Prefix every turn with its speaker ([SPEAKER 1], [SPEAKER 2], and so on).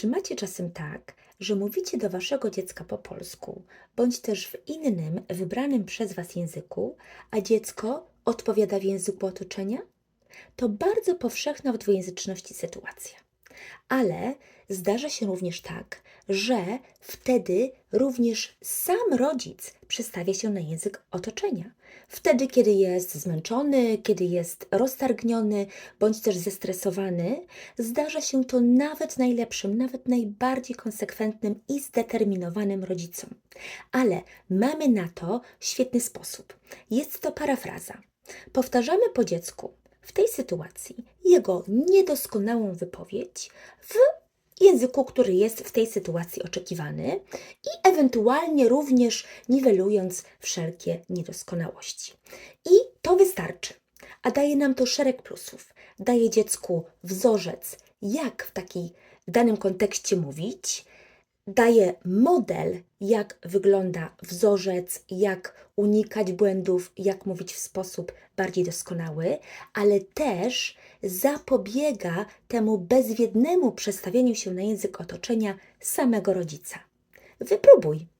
[SPEAKER 1] Czy macie czasem tak, że mówicie do waszego dziecka po polsku, bądź też w innym, wybranym przez was języku, a dziecko odpowiada w języku otoczenia? To bardzo powszechna w dwujęzyczności sytuacja. Ale zdarza się również tak, że wtedy również sam rodzic przestawia się na język otoczenia. Wtedy, kiedy jest zmęczony, kiedy jest roztargniony bądź też zestresowany, zdarza się to nawet najlepszym, nawet najbardziej konsekwentnym i zdeterminowanym rodzicom. Ale mamy na to świetny sposób. Jest to parafraza. Powtarzamy po dziecku w tej sytuacji jego niedoskonałą wypowiedź w języku, który jest w tej sytuacji oczekiwany i ewentualnie również niwelując wszelkie niedoskonałości. I to wystarczy. A daje nam to szereg plusów. Daje dziecku wzorzec, jak w takiej danym kontekście mówić, daje model, jak wygląda wzorzec, jak unikać błędów, jak mówić w sposób bardziej doskonały, ale też zapobiega temu bezwiednemu przestawieniu się na język otoczenia samego rodzica. Wypróbuj.